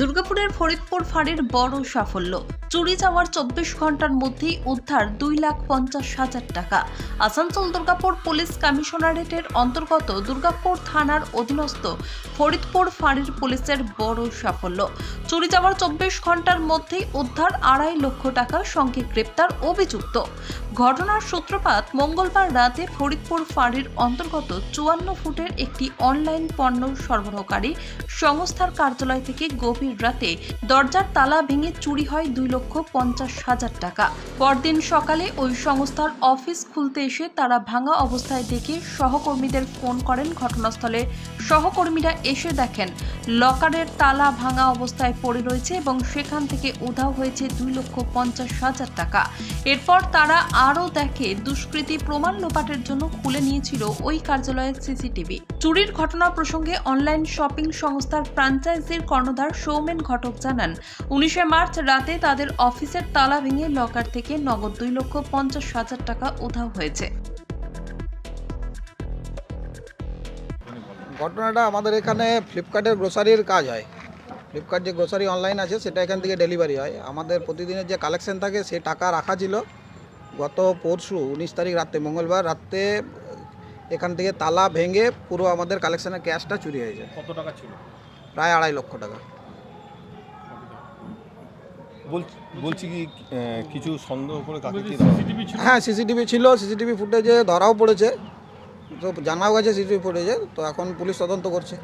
দুর্গাপুরের ফরিদপুর ফাঁড়ির বড় সাফল্য। চুরি যাওয়ার চব্বিশ ঘণ্টার মধ্যেই উদ্ধার দুই লাখ পঞ্চাশ হাজার টাকা। আসানসোল দুর্গাপুর পুলিশ কমিশনারেটের অন্তর্গত দুর্গাপুর থানার অধীনস্থ ফরিদপুর ফাঁড়ির পুলিশের বড় সাফল্য। চুরি যাওয়ার চব্বিশ ঘণ্টার মধ্যেই উদ্ধার আড়াই লক্ষ টাকা সঙ্গে গ্রেপ্তার অভিযুক্ত। ঘটনার সূত্রপাত মঙ্গলবার রাতে ফরিদপুর ফাঁড়ির অন্তর্গত চুয়ান্ন ফুটের একটি অনলাইন পণ্য সরবরাহকারী সংস্থার কার্যালয় থেকে গভীর রাতে দরজার তালা ভেঙে চুরি হয় দুই লক্ষ পঞ্চাশ হাজার টাকা। পরদিন সকালে ওই সংস্থার অফিস খুলতে এসে তারা ভাঙা অবস্থায় দেখে সহকর্মীদের ফোন করেন ঘটনাস্থলে। সহকর্মীরা এসে দেখেন, লকারের তালা ভাঙা অবস্থায় পড়ে রয়েছে এবং সেখান থেকে উধাও হয়েছে দুই লক্ষ পঞ্চাশ হাজার টাকা। এরপর তারা আরও দেখে দুষ্কৃতী প্রমাণ লোপাটের জন্য খুলে নিয়েছিল ওই কার্যালয়ের সিসিটিভি। চুরির ঘটনা প্রসঙ্গে অনলাইন শপিং সংস্থার ফ্র্যাঞ্চাইজির কর্ণধার সৌমেন ঘটক জানান, উনিশে মার্চ রাতে তাদের অফিসের তালা ভেঙে লকার থেকে নগদ দুই লক্ষ পঞ্চাশ হাজার টাকা উধাও হয়েছে। ঘটনাটা আমাদের এখানে ফ্লিপকার্টের গ্রোসারির কাজ হয়। ফ্লিপকার্ট যে গ্রোসারি অনলাইন আছে, সেটা এখান থেকে ডেলিভারি হয়। আমাদের প্রতিদিনের যে কালেকশন থাকে, সে টাকা রাখা ছিল। গত পরশু উনিশ তারিখ রাতে মঙ্গলবার রাতে এখান থেকে তালা ভেঙে পুরো আমাদের কালেকশনের ক্যাশটা চুরি হয়েছে কত টাকা ছিল? প্রায় আড়াই লক্ষ টাকা। বলছি কি কিছু সন্দেহ করে কাকে কি হ্যাঁ সিসিটিভি ছিল সিসিটিভি ফুটেজে ধরাও পড়েছে। তো জানাও গেছে সিসিটিভি ফুটেজে তো এখন পুলিশ তদন্ত করছে।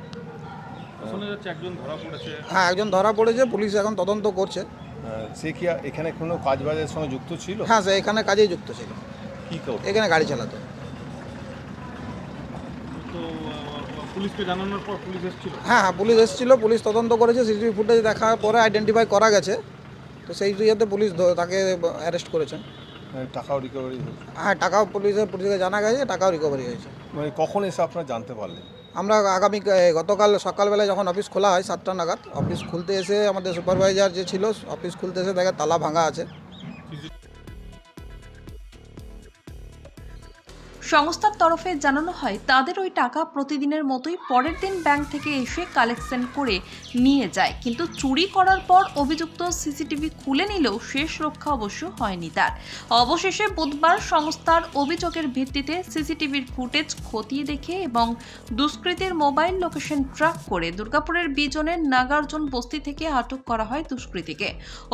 শোনা যাচ্ছে একজন ধরা পড়েছে। হ্যাঁ একজন ধরা পড়েছে পুলিশ এখন তদন্ত করছে। সে কি এখানে কোনো কাজ বাজের সঙ্গে যুক্ত ছিল? হ্যাঁ সে এখানে কাজেই যুক্ত ছিল। কি করতো? এখানে গাড়ি চালাতো। তো পুলিশকে জানানোর পর পুলিশ এসেছিল? হ্যাঁ হ্যাঁ পুলিশ এসেছিল পুলিশ তদন্ত করেছে সিসিটিভি ফুটেজ দেখার পরে আইডেন্টিফাই করা গেছে। তো সেই ইয়েতে পুলিশ তাকে অ্যারেস্ট করেছেন। মানে টাকাও রিকভারি হ্যাঁ টাকাও পুলিশের পুলিশকে জানা গেছে টাকাও রিকভারি হয়েছে। মানে কখন এসে আপনারা জানতে পারলেন? আমরা আগামী গতকাল সকালবেলায় যখন অফিস খোলা হয় সাতটা নাগাদ, অফিস খুলতে এসে আমাদের সুপারভাইজার যে ছিল, অফিস খুলতে এসে দেখে তালা ভাঙা আছে। সংস্থার তরফে জানানো হয়, তাদের ওই টাকা প্রতিদিনের মতোই পরের দিন ব্যাংক থেকে এসে কালেকশন করে নিয়ে যায়। কিন্তু চুরি করার পর অভিযুক্ত সিসিটিভি খুলে নিলেও শেষ রক্ষা অবশ্য হয়নি তার। অবশেষে বুধবার সংস্থার অভিযোগের ভিত্তিতে সিসিটিভির ফুটেজ খতিয়ে দেখে এবং দুষ্কৃতীর মোবাইল লোকেশন ট্র্যাক করে দুর্গাপুরের বিজনের নাগার্জুন বস্তি থেকে আটক করা হয় দুষ্কৃতীকে।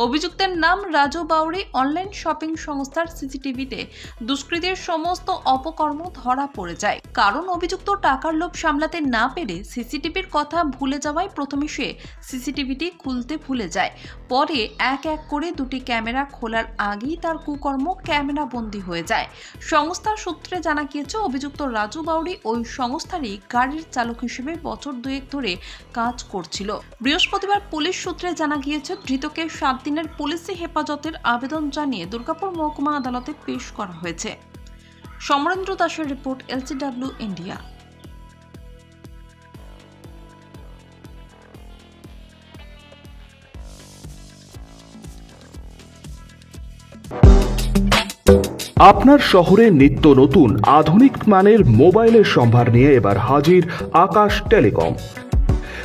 অভিযুক্তের নাম রাজু বাউরি অনলাইন শপিং সংস্থার সিসিটিভিতে দুষ্কৃতীর সমস্ত অপকর্ম ধরা পড়ে যায়। কারণ অভিযুক্ত টাকার লোভ সামলাতে না পেরে সিসিটিভির কথা ভুলে যাওয়ায় প্রথমে সে সিসিটিভিটি খুলতে ভুলে যায়। পরে এক এক করে দুটি ক্যামেরা খোলার আগেই তার কুকর্ম ক্যামেরা বন্দী হয়ে যায়। সংস্থার সূত্রে জানা গিয়েছে, অভিযুক্ত রাজু বাউরি ওই সংস্থারই গাড়ির চালক হিসেবে বছর দুয়েক ধরে কাজ করছিল। বৃহস্পতিবার পুলিশ সূত্রে জানা গিয়েছে, ধৃতকে সাত দিনের পুলিশি হেফাজতের আবেদন জানিয়ে দুর্গাপুর মহকুমা আদালতে পেশ করা হয়েছে। সমরেন্দ্র দাসের রিপোর্ট এলসিডাব্লিউ ইন্ডিয়া। আপনার শহরে নিত্য নতুন আধুনিক মানের মোবাইলের সম্ভার নিয়ে এবার হাজির আকাশ টেলিকম।